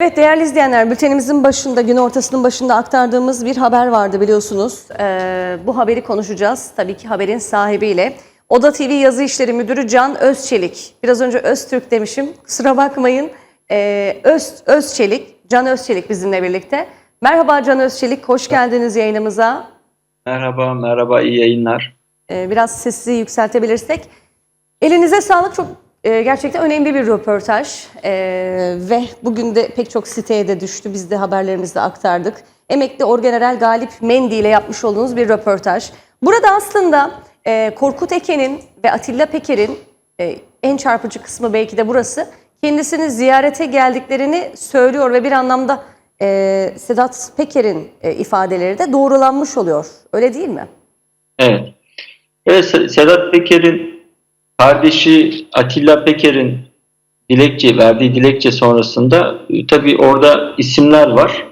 Evet değerli izleyenler bültenimizin başında gün ortasının başında aktardığımız bir haber vardı biliyorsunuz. Ee, bu haberi konuşacağız tabii ki haberin sahibiyle. Oda TV yazı işleri müdürü Can Özçelik. Biraz önce Öztürk demişim kusura bakmayın. Ee, Öz, Özçelik, Can Özçelik bizimle birlikte. Merhaba Can Özçelik, hoş geldiniz yayınımıza. Merhaba, merhaba, iyi yayınlar. Ee, biraz sesi yükseltebilirsek. Elinize sağlık çok e, gerçekten önemli bir röportaj Ee, ve bugün de pek çok siteye de düştü. Biz de haberlerimizde aktardık. Emekli Orgeneral Galip Mendi ile yapmış olduğunuz bir röportaj. Burada aslında e, Korkut Eken'in ve Atilla Peker'in e, en çarpıcı kısmı belki de burası. Kendisini ziyarete geldiklerini söylüyor ve bir anlamda e, Sedat Peker'in e, ifadeleri de doğrulanmış oluyor. Öyle değil mi? Evet. Evet, Se- Sedat Peker'in kardeşi Atilla Peker'in dilekçe verdiği dilekçe sonrasında e, tabii orada isimler var.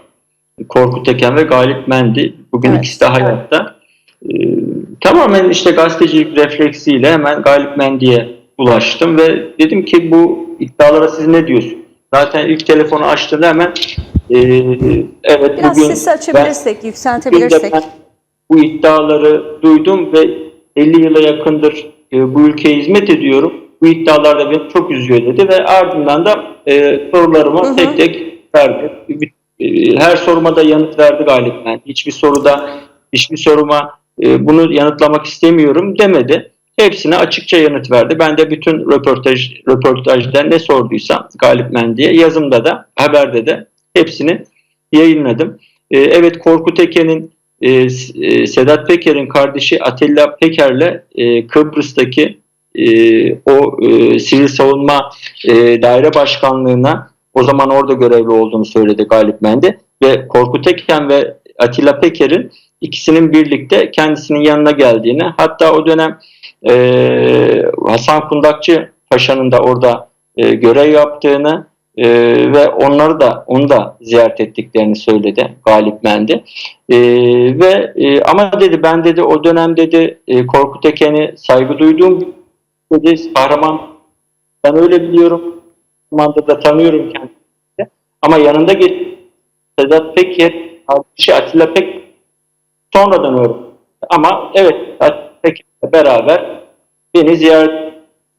Korkut Eken ve Galip Mendi. Bugün Evet. ikisi de hayatta. E, tamamen işte gazetecilik refleksiyle hemen Galip Mendi'ye ulaştım ve dedim ki bu iddialara siz ne diyorsunuz? Zaten ilk telefonu açtığında hemen e, evet Biraz bugün sesi ben- açabilirsek, de yükseltebilirsek. ben bu iddiaları duydum ve 50 yıla yakındır e, bu ülkeye hizmet ediyorum. Bu iddialar da beni çok üzüyor dedi ve ardından da e, sorularıma Hı hı. tek tek verdi. E, her soruma da yanıt verdi galiba. Hiçbir soruda, hiçbir soruma e, bunu yanıtlamak istemiyorum demedi. Hepsine açıkça yanıt verdi. Ben de bütün röportaj röportajda ne sorduysam Galip Mendi'ye yazımda da haberde de hepsini yayınladım. E, evet Korkut Eken'in e, S- e, Sedat Peker'in kardeşi Atilla Peker'le e, Kıbrıs'taki e, o e, sivil savunma e, daire başkanlığına o zaman orada görevli olduğunu söyledi Galip Mendi ve Korkut Eken ve Atilla Peker'in ikisinin birlikte kendisinin yanına geldiğini hatta o dönem e, Hasan Kundakçı Paşa'nın da orada e, görev yaptığını e, ve onları da onu da ziyaret ettiklerini söyledi Galip Mendi. E, ve e, ama dedi ben dedi o dönem dedi e, Korkut Eken'i saygı duyduğum dedi kahraman ben öyle biliyorum. Zamanda da tanıyorum kendisini. Ama yanında geç Sedat Peker, kardeşi Atilla Pek sonradan öğrendi. Ama evet Atilla Peker'le beraber beni ziyaret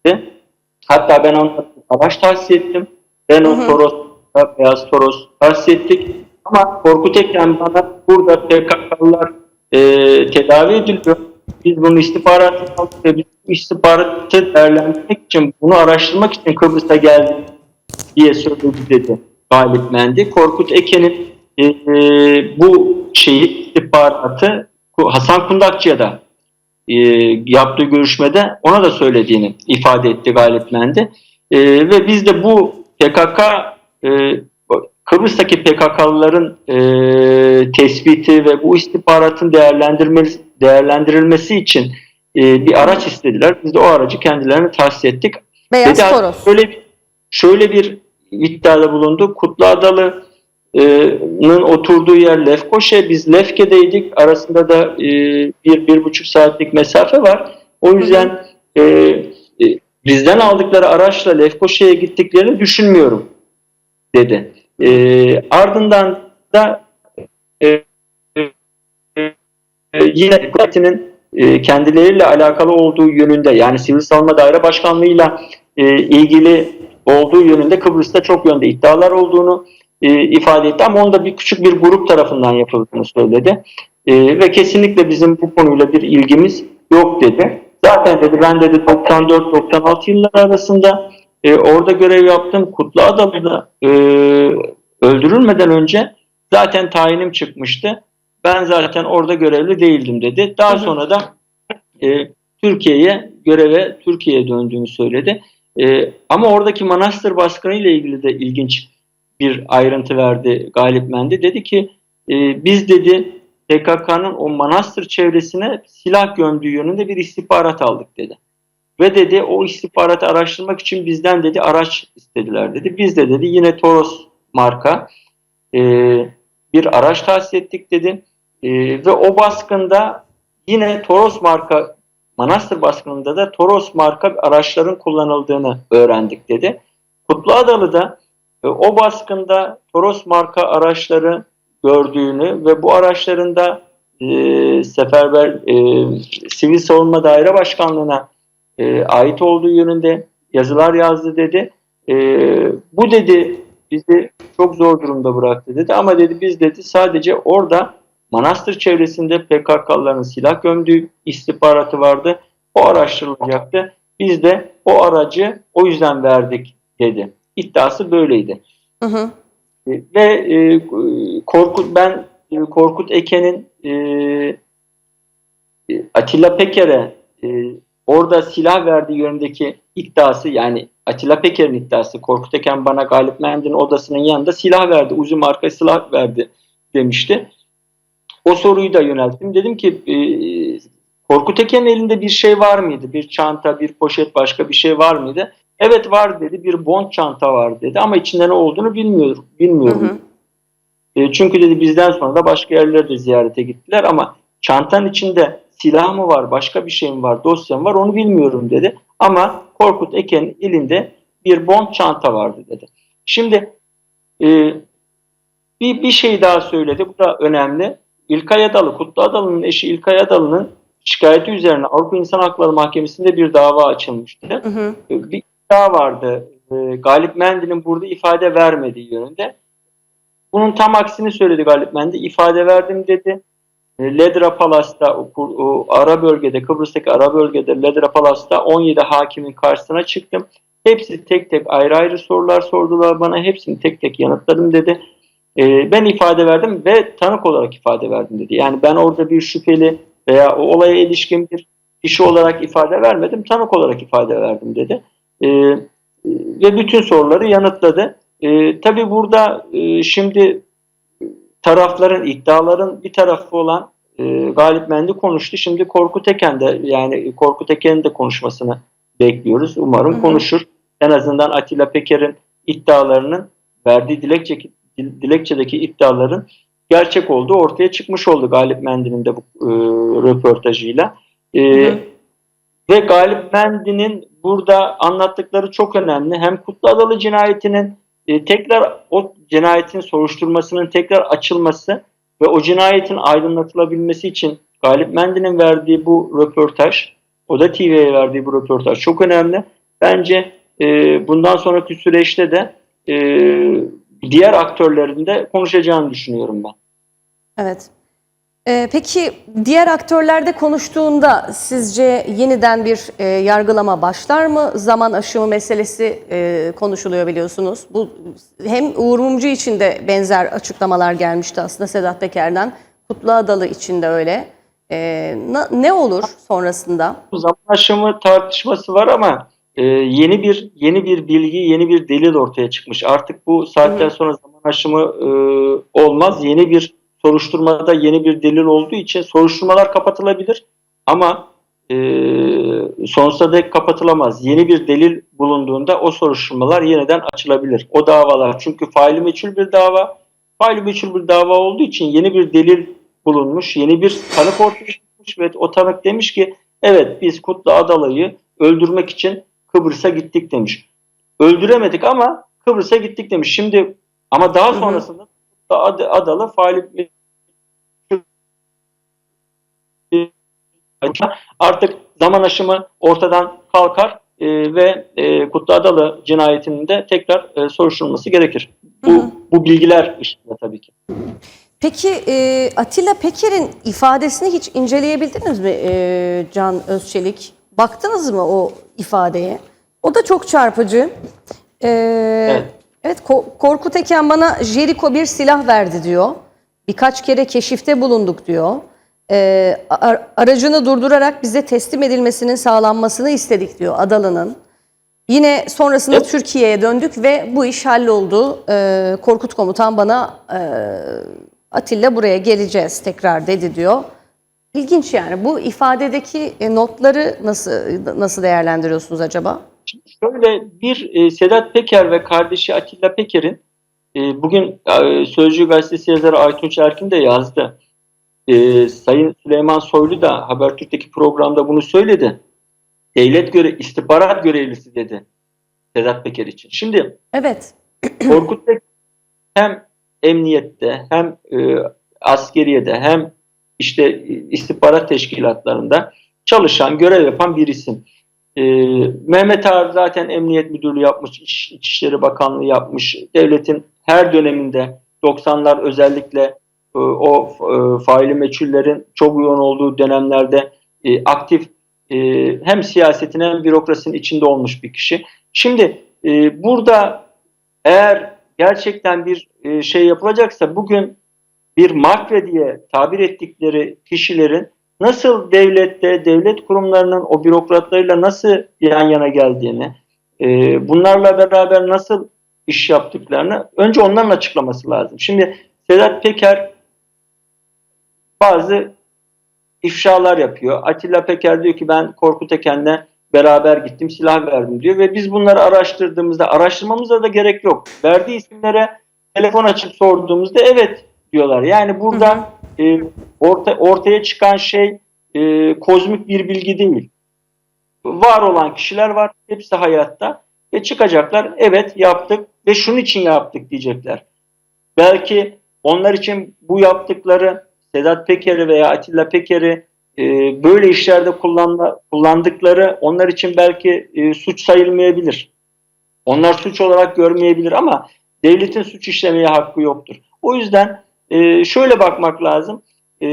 etti. Hatta ben ona savaş tahsis ettim. Hı hı. Toros, Beyaz Toros tahsis ettik. Ama Korkut Eken bana burada PKK'lılar e, tedavi ediliyor. Biz bunu istihbaratı aldık ve biz istihbaratı değerlendirmek için, bunu araştırmak için Kıbrıs'a geldik diye söyledi dedi Galip Mendi. Korkut Eken'in e, e, bu şeyi istihbaratı Hasan Kundakçı'ya da e, yaptığı görüşmede ona da söylediğini ifade etti Galip Mendi. E, ve biz de bu PKK e, Kıbrıs'taki PKK'lıların e, tespiti ve bu istihbaratın değerlendirmesi, değerlendirilmesi için e, bir araç istediler. Biz de o aracı kendilerine tahsis ettik. Beyaz Dedi, Toros. Şöyle, şöyle bir iddiada bulundu. Kutlu Adalı'nın oturduğu yer Lefkoşe. Biz Lefke'deydik. Arasında da e, bir, bir buçuk saatlik mesafe var. O yüzden e, e, bizden aldıkları araçla Lefkoşe'ye gittiklerini düşünmüyorum dedi. E, ardından da e, e, e, yine partinin e, kendileriyle alakalı olduğu yönünde yani Sivil Savunma Daire Başkanlığı'yla e, ilgili olduğu yönünde Kıbrıs'ta çok yönde iddialar olduğunu e, ifade etti ama onda bir küçük bir grup tarafından yapıldığını söyledi. E, ve kesinlikle bizim bu konuyla bir ilgimiz yok dedi. Zaten dedi ben dedi 94-96 yılları arasında e, orada görev yaptım. Kutlu Adalı'da e, öldürülmeden önce zaten tayinim çıkmıştı. Ben zaten orada görevli değildim dedi. Daha Hı hı. sonra da e, Türkiye'ye göreve Türkiye'ye döndüğünü söyledi. E, ama oradaki manastır baskını ile ilgili de ilginç bir ayrıntı verdi Galip Mendi. Dedi ki e, biz dedi PKK'nın o manastır çevresine silah gömdüğü yönünde bir istihbarat aldık dedi. Ve dedi o istihbaratı araştırmak için bizden dedi araç istediler dedi. Biz de dedi yine Toros marka e, bir araç tahsis ettik dedi. E, ve o baskında yine Toros marka Manastır baskınında da Toros marka araçların kullanıldığını öğrendik dedi. Kutlu Adalı'da E, o baskında Toros marka araçları gördüğünü ve bu araçların da e, seferber e, Sivil Savunma Daire Başkanlığı'na e, ait olduğu yönünde yazılar yazdı dedi. E, bu dedi bizi çok zor durumda bıraktı dedi ama dedi biz dedi sadece orada Manastır çevresinde PKK'ların silah gömdüğü istihbaratı vardı. O araştırılacaktı. Biz de o aracı o yüzden verdik dedi. İddiası böyleydi. Hı hı. E, Ve e, Korkut ben e, Korkut Eken'in e, Atilla Peker'e e, orada silah verdiği yönündeki iddiası yani Atilla Peker'in iddiası Korkut Eken bana Galip Mendin odasının yanında silah verdi. Uzi marka silah verdi demişti. O soruyu da yönelttim. Dedim ki e, Korkut Eken'in elinde bir şey var mıydı? Bir çanta, bir poşet, başka bir şey var mıydı? Evet var dedi. Bir bond çanta var dedi ama içinde ne olduğunu bilmiyorum. Hı Bilmiyorum. hı. E, çünkü dedi bizden sonra da başka yerlere de ziyarete gittiler ama çantanın içinde silah mı var, başka bir şey mi var, dosya mı var onu bilmiyorum dedi. Ama Korkut Eken'in elinde bir bond çanta vardı dedi. Şimdi e, bir, bir şey daha söyledi. Bu da önemli. İlkay Adalı, Kutlu Adalı'nın eşi İlkay Adalı'nın şikayeti üzerine Avrupa İnsan Hakları Mahkemesi'nde bir dava açılmıştı Hı hı. bir iddia vardı. E, Galip Mendi'nin burada ifade vermediği yönünde. Bunun tam aksini söyledi Galip Mendi. İfade verdim dedi. E, Ledra Palas'ta, o, o ara bölgede, Kıbrıs'taki ara bölgede Ledra Palas'ta 17 hakimin karşısına çıktım. Hepsi tek tek ayrı ayrı sorular sordular bana. Hepsini tek tek yanıtladım dedi. E, ben ifade verdim ve tanık olarak ifade verdim dedi. Yani ben orada bir şüpheli veya o olaya ilişkin bir kişi olarak ifade vermedim, tanık olarak ifade verdim dedi. E, ve bütün soruları yanıtladı. E, tabii burada e, şimdi tarafların, iddiaların bir tarafı olan e, Galip Mendi konuştu. Şimdi Korkut Eken de yani Korkut Eken'in de konuşmasını bekliyoruz. Umarım Hı hı. konuşur. En azından Atilla Peker'in iddialarının verdiği dilekçe, dilekçedeki iddiaların gerçek olduğu ortaya çıkmış oldu Galip Mendi'nin de bu e, röportajıyla. E, Hı hı. ve Galip Mendi'nin burada anlattıkları çok önemli. Hem Kutlu Adalı cinayetinin e, tekrar o cinayetin soruşturmasının tekrar açılması ve o cinayetin aydınlatılabilmesi için Galip Mendi'nin verdiği bu röportaj, Oda TV'ye verdiği bu röportaj çok önemli. Bence e, bundan sonraki süreçte de e, diğer aktörlerin de konuşacağını düşünüyorum ben. Evet. Ee, peki diğer aktörlerde konuştuğunda sizce yeniden bir e, yargılama başlar mı? Zaman aşımı meselesi e, konuşuluyor biliyorsunuz. Bu hem Uğur Mumcu için de benzer açıklamalar gelmişti aslında Sedat Peker'den. Kutlu Adalı için de öyle. Ee, na- ne olur sonrasında? zaman aşımı tartışması var ama e, yeni bir yeni bir bilgi, yeni bir delil ortaya çıkmış. Artık bu saatten hı. sonra zaman aşımı e, olmaz. Yeni bir soruşturmada yeni bir delil olduğu için soruşturmalar kapatılabilir ama e, sonsuza dek kapatılamaz. Yeni bir delil bulunduğunda o soruşturmalar yeniden açılabilir. O davalar çünkü faili meçhul bir dava. Faili meçhul bir dava olduğu için yeni bir delil bulunmuş, yeni bir tanık ortaya çıkmış ve o tanık demiş ki evet biz Kutlu Adalı'yı öldürmek için Kıbrıs'a gittik demiş. Öldüremedik ama Kıbrıs'a gittik demiş. Şimdi ama daha sonrasında Kutlu Ad- Adalı faili artık zaman aşımı ortadan kalkar e, ve e, Kutlu Adalı cinayetinin de tekrar e, soruşturulması gerekir. Bu, Hı hı. bu bilgiler ışığında tabii ki. Peki e, Atilla Peker'in ifadesini hiç inceleyebildiniz mi e, Can Özçelik? Baktınız mı o ifadeye? O da çok çarpıcı. E, evet. Ko- Korkut Eken bana Jericho bir silah verdi diyor. Birkaç kere keşifte bulunduk diyor. E, ar- aracını durdurarak bize teslim edilmesinin sağlanmasını istedik diyor Adalı'nın. Yine sonrasında Evet. Türkiye'ye döndük ve bu iş halloldu. Ee, Korkut komutan bana e, Atilla buraya geleceğiz tekrar dedi diyor. İlginç yani. Bu ifadedeki e, notları nasıl nasıl değerlendiriyorsunuz acaba? Şimdi şöyle bir e, Sedat Peker ve kardeşi Atilla Peker'in e, bugün e, Sözcü Gazetesi yazarı Aytunç Erkin de yazdı. E, Sayın Süleyman Soylu da Habertürk'teki programda bunu söyledi. Devlet göre istihbarat görevlisi dedi Sedat Peker için. Şimdi Evet. Korkut Tek hem emniyette hem e, askeriyede hem işte istihbarat teşkilatlarında çalışan, görev yapan bir isim. E, Mehmet Ağar zaten emniyet müdürlüğü yapmış, İç- İçişleri Bakanlığı yapmış. Devletin her döneminde 90'lar özellikle e, o e, faili meçhullerin çok yoğun olduğu dönemlerde e, aktif e, hem siyasetin hem bürokrasinin içinde olmuş bir kişi. Şimdi burada eğer gerçekten bir şey yapılacaksa bugün bir mafya diye tabir ettikleri kişilerin nasıl devlette, devlet kurumlarının o bürokratlarıyla nasıl yan yana geldiğini, bunlarla beraber nasıl iş yaptıklarını önce onların açıklaması lazım. Şimdi Sedat Peker bazı ifşalar yapıyor. Atilla Peker diyor ki ben Korkut Eken'le beraber gittim silah verdim diyor ve biz bunları araştırdığımızda araştırmamıza da gerek yok. Verdiği isimlere telefon açıp sorduğumuzda evet diyorlar. Yani burada e, orta, ortaya çıkan şey e, kozmik bir bilgi değil. Var olan kişiler var. Hepsi hayatta. Ve çıkacaklar. Evet yaptık ve şunun için yaptık diyecekler. Belki onlar için bu yaptıkları Sedat Peker'i veya Atilla Peker'i e, böyle işlerde kullanma, kullandıkları onlar için belki e, suç sayılmayabilir. Onlar suç olarak görmeyebilir ama devletin suç işlemeye hakkı yoktur. O yüzden e, şöyle bakmak lazım. E,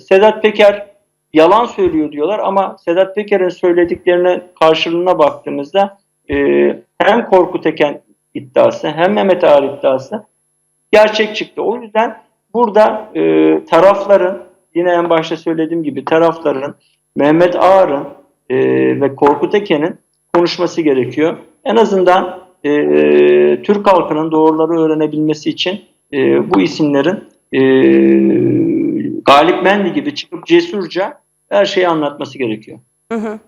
Sedat Peker yalan söylüyor diyorlar ama Sedat Peker'in söylediklerine karşılığına baktığımızda e, hem Korkut Eken iddiası hem Mehmet Ağar iddiası gerçek çıktı. O yüzden burada e, tarafların yine en başta söylediğim gibi tarafların Mehmet Ağar'ın e, ve Korkut Eken'in konuşması gerekiyor. En azından e, Türk halkının doğruları öğrenebilmesi için e, bu isimlerin e, Galip Mendi gibi çıkıp cesurca her şeyi anlatması gerekiyor. Hı hı.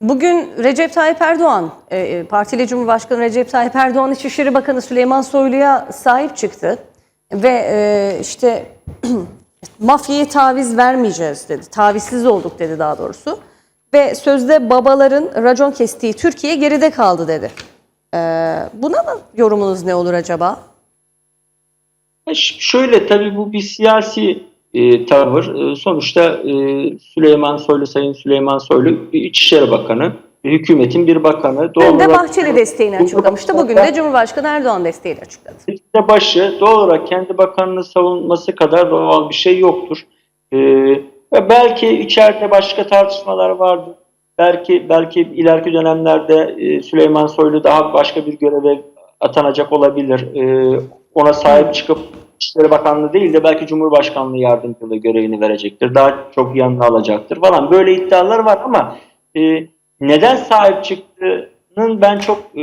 Bugün Recep Tayyip Erdoğan, e, e, partili Cumhurbaşkanı Recep Tayyip Erdoğan İçişleri Bakanı Süleyman Soylu'ya sahip çıktı. Ve e, işte mafyaya taviz vermeyeceğiz dedi. Tavizsiz olduk dedi daha doğrusu. Ve sözde babaların racon kestiği Türkiye geride kaldı dedi. E, buna mı yorumunuz ne olur acaba? Şöyle tabii bu bir siyasi e, tavır. E, sonuçta e, Süleyman Soylu, Sayın Süleyman Soylu İçişleri Bakanı, hükümetin bir bakanı. Dün de olarak- Bahçeli desteğini açıklamıştı. Bugün de Cumhurbaşkanı Erdoğan desteğini açıkladı. Başı doğal olarak kendi bakanını savunması kadar doğal bir şey yoktur. Ee, ve belki içeride başka tartışmalar vardı. Belki belki ileriki dönemlerde e, Süleyman Soylu daha başka bir göreve atanacak olabilir. Ee, ona sahip çıkıp İçişleri Bakanlığı değil de belki Cumhurbaşkanlığı yardımcılığı görevini verecektir. Daha çok yanına alacaktır falan. Böyle iddialar var ama e, neden sahip çıktığının ben çok e,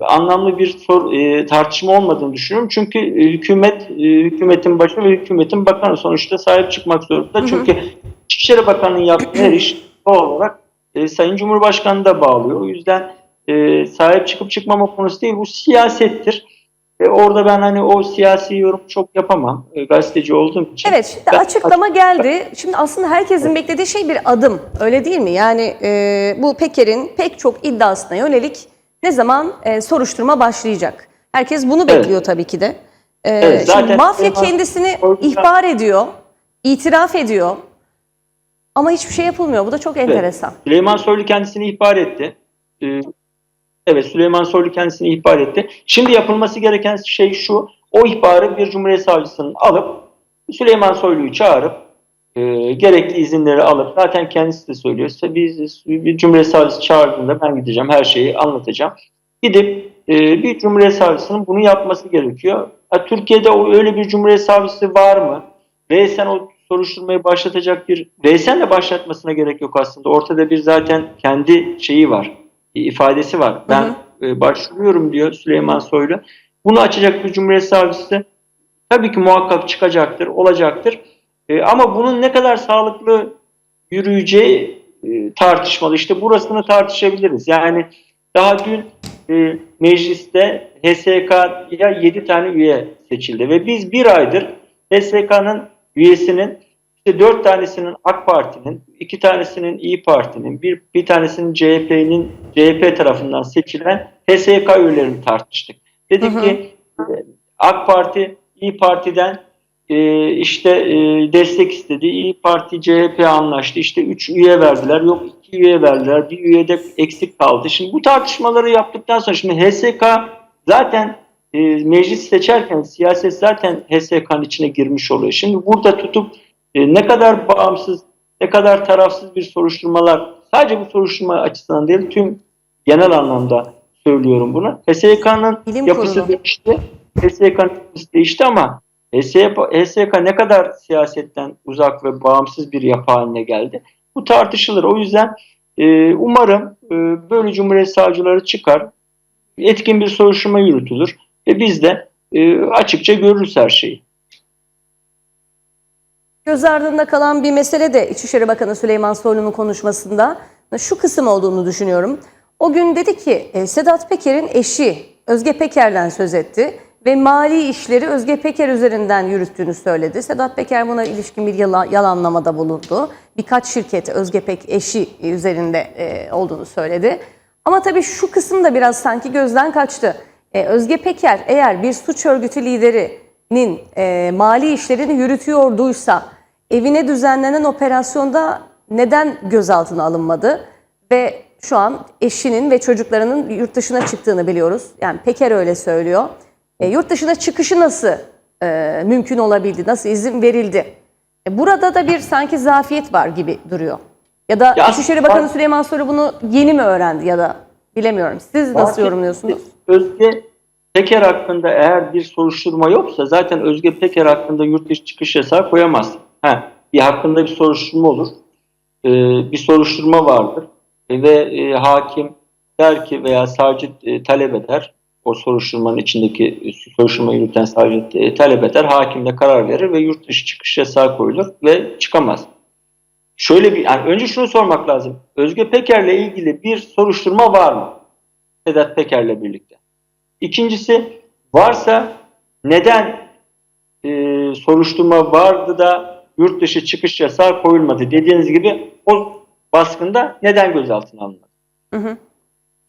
anlamlı bir sor, e, tartışma olmadığını düşünüyorum. Çünkü hükümet e, hükümetin başı ve hükümetin bakanı sonuçta sahip çıkmak zorunda. Çünkü İçişleri Bakanı'nın yaptığı her iş doğal olarak e, Sayın Cumhurbaşkanı da bağlıyor. O yüzden e, sahip çıkıp çıkmama konusu değil bu siyasettir. E, orada ben hani o siyasi yorum çok yapamam. E, gazeteci olduğum için. Evet, şimdi Ben- açıklama geldi. Şimdi aslında herkesin beklediği şey bir adım, öyle değil mi? Yani e, bu Peker'in pek çok iddiasına yönelik ne zaman e, soruşturma başlayacak? Herkes bunu Evet. bekliyor tabii ki de. E, Evet, şimdi zaten mafya Süleyman kendisini Soylu'dan- ihbar ediyor, itiraf ediyor ama hiçbir şey yapılmıyor. Bu da çok enteresan. Süleyman Soylu kendisini ihbar etti. Ee, evet Süleyman Soylu kendisini ihbar etti. Şimdi yapılması gereken şey şu. O ihbarı bir Cumhuriyet Savcısının alıp Süleyman Soylu'yu çağırıp e, gerekli izinleri alıp zaten kendisi de söylüyor. İşte Biz bir Cumhuriyet Savcısı çağırdığında ben gideceğim her şeyi anlatacağım. Gidip e, bir Cumhuriyet Savcısının bunu yapması gerekiyor. Ha, Türkiye'de o öyle bir Cumhuriyet Savcısı var mı? Reysen o soruşturmayı başlatacak bir Reysen de başlatmasına gerek yok aslında. Ortada bir zaten kendi şeyi var. ifadesi var. Ben e, başvuruyorum diyor Süleyman Soylu. Bunu açacak bir Cumhuriyet Savcısı tabii ki muhakkak çıkacaktır, olacaktır. E, ama bunun ne kadar sağlıklı yürüyeceği e, tartışmalı. İşte burasını tartışabiliriz. Yani daha dün e, mecliste HSK'ya 7 tane üye seçildi ve biz bir aydır HSK'nın üyesinin işte 4 tanesinin AK Parti'nin, 2 tanesinin İyi Parti'nin, bir, bir tanesinin CHP'nin CHP tarafından seçilen HSK üyelerini tartıştık. Dedik Hı hı. ki AK Parti İyi Parti'den e, işte e, destek istedi. İyi Parti CHP anlaştı. İşte 3 üye verdiler. Yok 2 üye verdiler. Bir üye de eksik kaldı. Şimdi bu tartışmaları yaptıktan sonra şimdi HSK zaten e, meclis seçerken siyaset zaten HSK'nın içine girmiş oluyor. Şimdi burada tutup e, ne kadar bağımsız, ne kadar tarafsız bir soruşturmalar sadece bu soruşturma açısından değil tüm genel anlamda söylüyorum bunu. HSK'nın yapısı kurulu. değişti. HSK'nın yapısı değişti ama HSK, HSK ne kadar siyasetten uzak ve bağımsız bir yapı haline geldi? Bu tartışılır. O yüzden e, umarım e, böyle Cumhuriyet savcıları çıkar, etkin bir soruşturma yürütülür ve biz de e, açıkça görürüz her şeyi. Göz ardında kalan bir mesele de İçişleri Bakanı Süleyman Soylu'nun konuşmasında şu kısım olduğunu düşünüyorum. O gün dedi ki e, Sedat Peker'in eşi Özge Peker'den söz etti ve mali işleri Özge Peker üzerinden yürüttüğünü söyledi. Sedat Peker buna ilişkin bir yala- yalanlamada bulundu. Birkaç şirket Özge Pek eşi üzerinde e, olduğunu söyledi. Ama tabii şu kısım da biraz sanki gözden kaçtı. E, Özge Peker eğer bir suç örgütü liderinin e, mali işlerini yürütüyorduysa evine düzenlenen operasyonda neden gözaltına alınmadı? Ve şu an eşinin ve çocuklarının yurt dışına çıktığını biliyoruz. Yani Peker öyle söylüyor. E, yurt dışına çıkışı nasıl e, mümkün olabildi? Nasıl izin verildi? E, burada da bir sanki zafiyet var gibi duruyor. Ya da Ya, İçişleri Bakanı var- Süleyman Soylu bunu yeni mi öğrendi ya da bilemiyorum. Siz nasıl Fatih, yorumluyorsunuz? Özge Peker hakkında eğer bir soruşturma yoksa zaten Özge Peker hakkında yurt dışı çıkış yasağı koyamaz. Ha, bir hakkında bir soruşturma olur. Ee, bir soruşturma vardır. E, ve e, hakim der ki veya savcı e, talep eder. O soruşturmanın içindeki e, soruşturma yürüten savcı e, talep eder. Hakim de karar verir ve yurt dışı çıkış yasağı koyulur ve çıkamaz. Şöyle bir, yani önce şunu sormak lazım. Özge Peker'le ilgili bir soruşturma var mı? Sedat Peker'le birlikte. İkincisi varsa neden e, soruşturma vardı da yurt dışı çıkış yasağı koyulmadı? Dediğiniz gibi o baskında neden gözaltına alınmadı?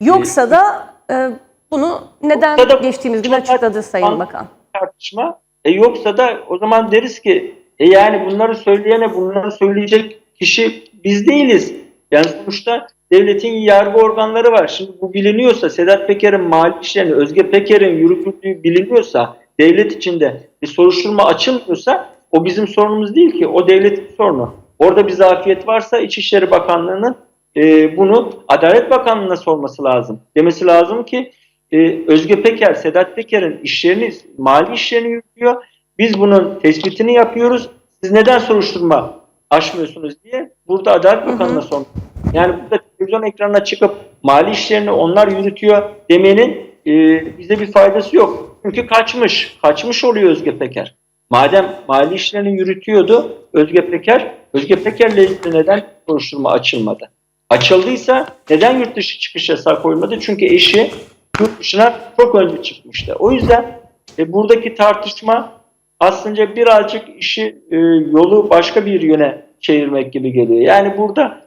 Yoksa da e, bunu neden da- geçtiğimiz gün açıkladı Sayın Bakan? Tartışma. E yoksa da o zaman deriz ki e yani bunları söyleyene bunları söyleyecek kişi biz değiliz. Yani sonuçta devletin yargı organları var. Şimdi bu biliniyorsa Sedat Peker'in mali işlerini Özge Peker'in yürütüldüğü biliniyorsa devlet içinde bir soruşturma açılmıyorsa o bizim sorunumuz değil ki. O devletin sorunu. Orada bir zafiyet varsa İçişleri Bakanlığı'nın e, bunu Adalet Bakanlığı'na sorması lazım. Demesi lazım ki e, Özge Peker, Sedat Peker'in işlerini, mali işlerini yürütüyor. Biz bunun tespitini yapıyoruz. Siz neden soruşturma açmıyorsunuz diye burada Adalet Bakanlığı'na sormak. Yani burada televizyon ekranına çıkıp mali işlerini onlar yürütüyor demenin e, bize bir faydası yok. Çünkü kaçmış. Kaçmış oluyor Özge Peker. Madem mali işlerini yürütüyordu Özge Peker, Özge Peker'le ilgili neden soruşturma açılmadı? Açıldıysa neden yurt dışı çıkış yasağı koyulmadı? Çünkü eşi yurt dışına çok önce çıkmıştı. O yüzden e, buradaki tartışma aslında birazcık işi e, yolu başka bir yöne çevirmek gibi geliyor. Yani burada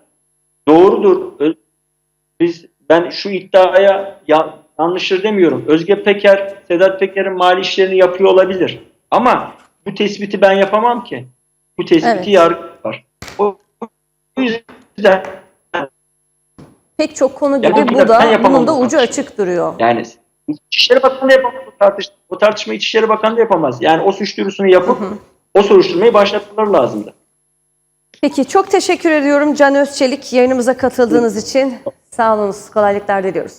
doğrudur. Biz ben şu iddiaya ya, yanlıştır demiyorum. Özge Peker, Sedat Peker'in mali işlerini yapıyor olabilir. Ama bu tespiti ben yapamam ki. Bu tespiti Evet. yargı var. O, o yüzden Pek çok konu gibi bu bu ben da bunun da bu ucu açık duruyor. Yani İçişleri Bakanı da yapamaz bu, tartış bu tartışmayı İçişleri Bakanı da yapamaz. Yani o suç duyurusunu yapıp o soruşturmayı başlatmaları lazımdı. Peki çok teşekkür ediyorum Can Özçelik yayınımıza katıldığınız için. Sağ olunuz, kolaylıklar diliyoruz.